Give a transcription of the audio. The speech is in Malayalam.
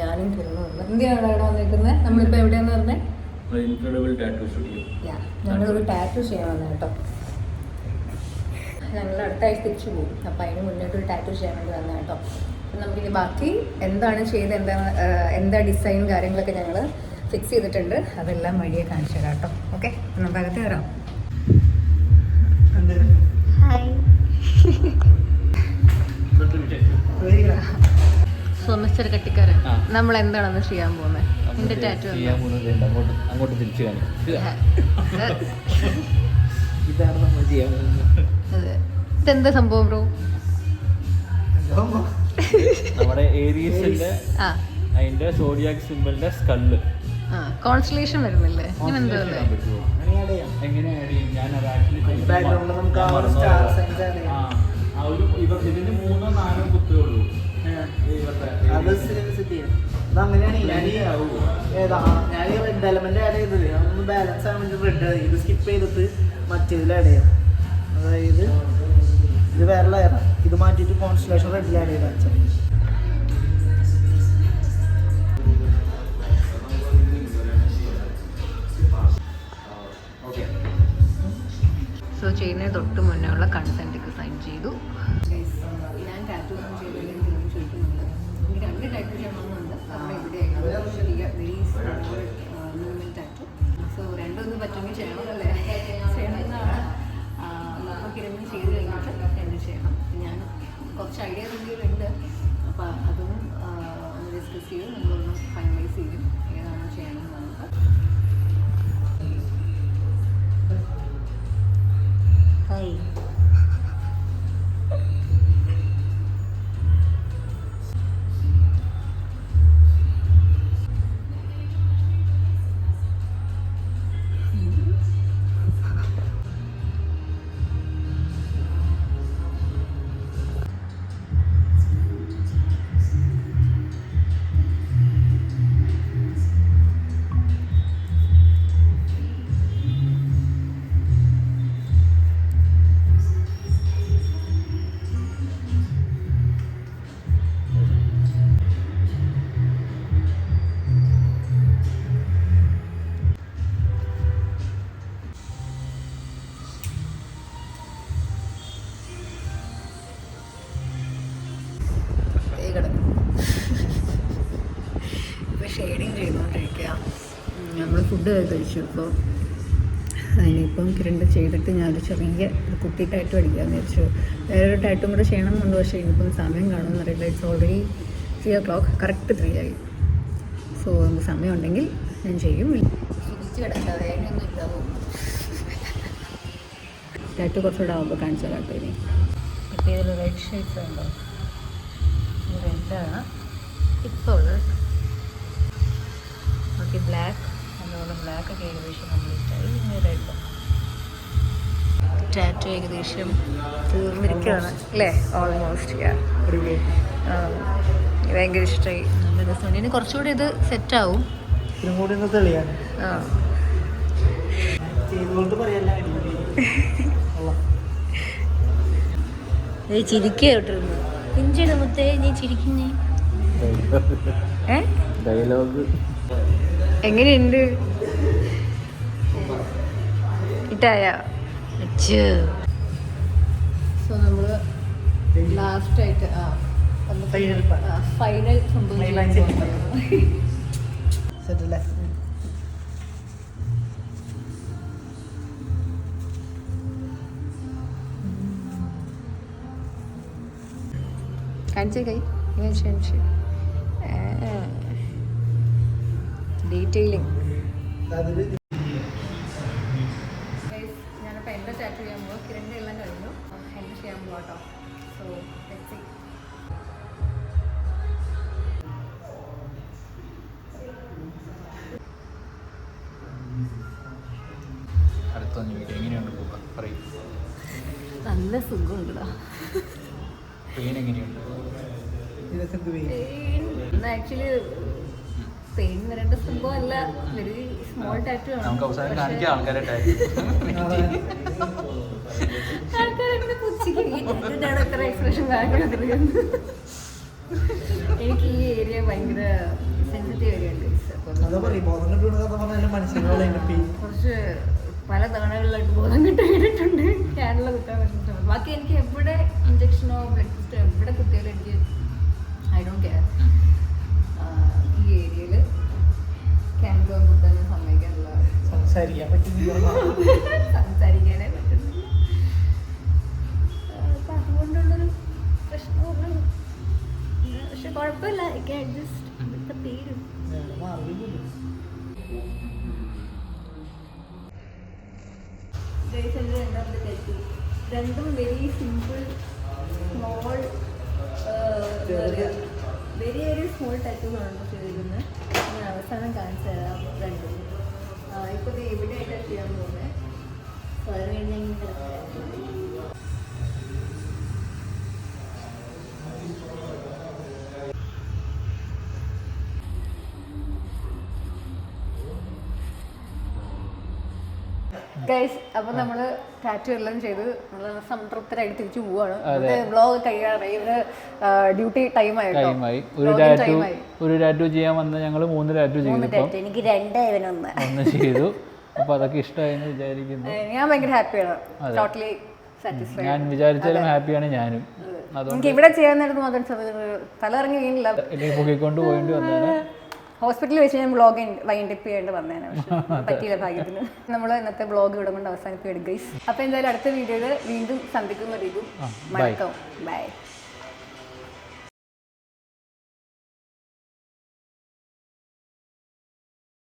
ഞാനും ഉണ്ട് എന്തിനാണ് ഇവിടെ വന്നിരിക്കുന്നത് നമ്മളിപ്പോൾ എവിടെയാന്ന് പറഞ്ഞേ? ഇൻക്രെഡിബിൾ ടാറ്റു സ്റ്റുഡിയോ ഞങ്ങളൊരു ടാറ്റു ചെയ്യാൻ വന്നത് കേട്ടോ. ഞങ്ങൾ അടുത്ത ആഴ്ച തിരിച്ചു പോകും. അപ്പോൾ അതിന് മുന്നോട്ട് ഒരു ടാറ്റു ചെയ്യാൻ വേണ്ടി വന്നത് കേട്ടോ. അപ്പം നമുക്കിനി ബാക്കി എന്താണ് ചെയ്ത് എന്താണ് എന്താ ഡിസൈൻ കാര്യങ്ങളൊക്കെ ഞങ്ങൾ ഫിക്സ് ചെയ്തിട്ടുണ്ട്. അതെല്ലാം വഴിയെ കാണിച്ചു തരാം കേട്ടോ. ഓക്കെ നമുക്ക് അകത്ത് കയറാം. ഹായ് സോ മിസ്റ്റർ കട്ടിക്കാരൻ. നമ്മൾ എന്താണെന്ന് ചെയ്യാൻ പോകുന്നത് എന്റെ ടാറ്റു ചെയ്യാൻ പോകുന്നത് അങ്ങോട്ട് അങ്ങോട്ട് തിരിച്ചു ഇതാണ് നമ്മൾ ചെയ്യാൻ പോകുന്നത്. ഇതെന്താ സംഭവം ബ്രോ? നമ്മുടെ ഏരീസിന്റെ ആ. അതിന്റെ സോഡിയാക് സിമ്പിളിന്റെ സ്കള്ള് ആ കോൺസ്റ്റലേഷൻ വരുന്നില്ലേ? എങ്ങനെ അതങ്ങനെയാണ്. ഞാൻ ഈ ഏതാ ഞാൻ ഈ റെഡ് എലമെന്റ് ആഡ് ചെയ്തത്. അതൊന്ന് ബാലൻസ് ആവാൻ വേണ്ടി റെഡ് ഇത് സ്കിപ്പ് ചെയ്തിട്ട് മറ്റേതിൽ ആഡ് ചെയ്യാം. അതായത് ഇത് വേറെ ലെയറാണ് ഇത് മാറ്റിയിട്ട് കോൺസ്റ്റലേഷൻ റെഡിൽ ആഡ് ചെയ്താൽ വെച്ചാൽ ഓക്കെ സോ ചെയ്യുന്നതിന് തൊട്ട് മുന്നേ ഉള്ള കൺസെന്റ് ഒക്കെ സൈൻ ചെയ്തു. ഞാൻ ടാറ്റു ഒന്നും കാരണം ഇവിടെ വെരി മൂവ്മെന്റ് ടാറ്റു സോ രണ്ടൊന്നും പറ്റുമെങ്കിൽ ചെയ്യണം. ഫുഡ് കഴിച്ചു അപ്പോൾ അതിനിപ്പം കിരണ്ട് ചെയ്തിട്ട് ഞാനൊരു ചെറിയ ഒരു കുട്ടി ടാറ്റു അടിക്കാമെന്ന് വിചാരിച്ചു. വേറൊരു ടാറ്റും കൂടെ ചെയ്യണം എന്നുണ്ട് പക്ഷേ ഇനിയിപ്പം സമയം കാണുമെന്ന് അറിയില്ല it's already three o'clock correct three ആയി. സോ നമുക്ക് സമയമുണ്ടെങ്കിൽ ഞാൻ ചെയ്യും. തിരിച്ച് കിടക്കാം വേഗമൊന്നും ഇല്ലാവും ടാറ്റു കുറച്ചുകൂടെ ആകുമ്പോൾ കാണിച്ചു തരാം കേട്ടോ ഇനി. ഇപ്പോൾ ഇതിൽ റെഡ് ഷെയ്ഡ്സ് ഉണ്ടോ? റെഡാണ് ഇപ്പോൾ ഉള്ളത്. ഓക്കെ ബ്ലാക്ക് അതുപോലെ ബ്ലാക്ക് ഒക്കെ ഏകദേശം കംപ്ലീറ്റ് ആയി ഇനി റെഡ് ടാറ്റു ഏകദേശം തീർന്നിരിക്കുകയാണ് അല്ലേ? ഓൾമോസ്റ്റ് ഭയങ്കര ഇഷ്ടമായി നല്ല രസമുണ്ട് ഇനി കുറച്ചുകൂടി ഇത് സെറ്റ് ആവും. കൂടി ഒന്ന് തെളിയാണ് ചെയ്തുകൊണ്ട് പറയല്ല ചിരിക്കുക കേട്ടിരുന്നു. പിഞ്ചിട മുത്തേ നീ ചിരിക്കുന്നേ. ഡയലോഗ്. എങ്ങനെയുണ്ട്? ഇട്ടായ സോ നമ്മൾ ലാസ്റ്റ് ആയിട്ട് ആ ഫൈനൽ സംഭവം കാണിച്ചേ കൈ. കാണിച്ചു കാണിച്ചു ഡീറ്റെയിലിംഗ്. ഞാനിപ്പോൾ എന്റെ ടാറ്റു ചെയ്യാൻ പോകും കിരണിന്റെ എല്ലാം കഴിഞ്ഞു. എന്റെ ചെയ്യാൻ പോകാം സോ ലെറ്റ്സ് സീ അടുത്ത വീഡിയോ എങ്ങനെയുണ്ട് പൂക്ക? പറയും. നല്ല സുഖമുണ്ടോ പെയിൻ എങ്ങനെയുണ്ട്? ആക്ച്വലി പെയിൻ വരേണ്ട സംഭവമല്ല വെരി സ്മോൾ ടാറ്റു ആണ്. നമുക്ക് അവസാനം കാണിക്കാം ആൾക്കാരെ ടാറ്റു ആൾക്കാരെന്നെ പുച്ഛിക്കും. ഈ tattoo ന്റെ അവിടെ എത്ര expression ബാക്കി കൊടുത്തിരിക്കുന്നു. എനിക്ക് ഈ ഏരിയ ഭയങ്കര സെൻസിറ്റീവ് ഏരിയ ഉണ്ട് അപ്പം അതാ പറയും ബോധം കിട്ടുന്ന കഥ പറഞ്ഞാലും മനസ്സിലാവുള്ള എനിക്ക് കുറച്ച് പല തവണകളിലായിട്ട് ബോധം കിട്ടി വീണിട്ടുണ്ട് ക്യാനിൽ കുത്താൻ ബാക്കി എനിക്ക് എവിടെ ഇഞ്ചക്ഷനോ ബ്ലഡ് ടെസ്റ്റോ എവിടെ കുത്തിയാലും എനിക്ക് ഐ ഡോണ്ട് കെയർ സംസാരിക്കാൻ പറ്റുന്നില്ല. സംസാരിക്കാനേ പറ്റുന്നില്ല. അപ്പം അതുകൊണ്ടുള്ളൊരു പ്രശ്നമൊന്നും ഇല്ല. പക്ഷെ കുഴപ്പമില്ല അഡ്ജസ്റ്റ് വിത്ത് പേരും. രണ്ടാമത്തെ ടാറ്റു രണ്ടും very simple small very very small type ആണ് ചെയ്തിരുന്നത് ഞാൻ അവസാനം കാണിച്ചു തരാം രണ്ടും. ഇപ്പോൾ ഇത് എവിടെയായിട്ടാണ് ചെയ്യാൻ പോകുന്നത് ഗൈസ് അപ്പൊ നമ്മൾ ടാറ്റു എല്ലാം ചെയ്ത് നമ്മൾ സംതൃപ്തരായിട്ട് തിരിച്ചു പോവാണ്. ബ്ലോഗ് കഴിയാറായി. ഇവർ ഡ്യൂട്ടി ടൈം ആയിട്ടോ ടൈമായി ഒരു ടാറ്റു ഒരു ടാറ്റു ചെയ്യാൻ വന്ന ഞങ്ങൾ മൂന്ന് ടാറ്റു ചെയ്തു എനിക്ക് രണ്ടായവനൊന്ന്. ഒന്ന് ചെയ്തു. അപ്പൊ അതൊക്കെ ഇഷ്ടമായെന്ന് വിചാരിക്കുന്നു. ഞാൻ ഭയങ്കര ഹാപ്പിയാണ് ടോട്ടലി സാറ്റിസ്ഫൈഡ് ഞാൻ വിചാരിച്ചാലും ഹാപ്പിയാണ് ഞാനും. അതുകൊണ്ട് എനിക്ക് ഇവിടെ ചെയ്യാൻ നേരത്ത് മാത്രം തല ഇറങ്ങി വീണില്ല എനിക്ക് പൊക്കിക്കൊണ്ട് പോയിട്ട് വന്നതാണ്. ഹോസ്പിറ്റലിൽ വെച്ച് ഞാൻ ബ്ലോഗ് വൈൻഡ് അപ്പ് ചെയ്യേണ്ടി വന്നേനെ പക്ഷെ പറ്റിയില്ല ഭാഗ്യത്തിന്. നമ്മൾ ഇന്നത്തെ ബ്ലോഗ് ഇവിടെ കൊണ്ട് അവസാനിപ്പിക്കും ഗൈസ് അപ്പോൾ എന്തായാലും അടുത്ത വീഡിയോയിൽ വീണ്ടും സന്ധിക്കുന്നവരേക്കും വണക്കം ബൈ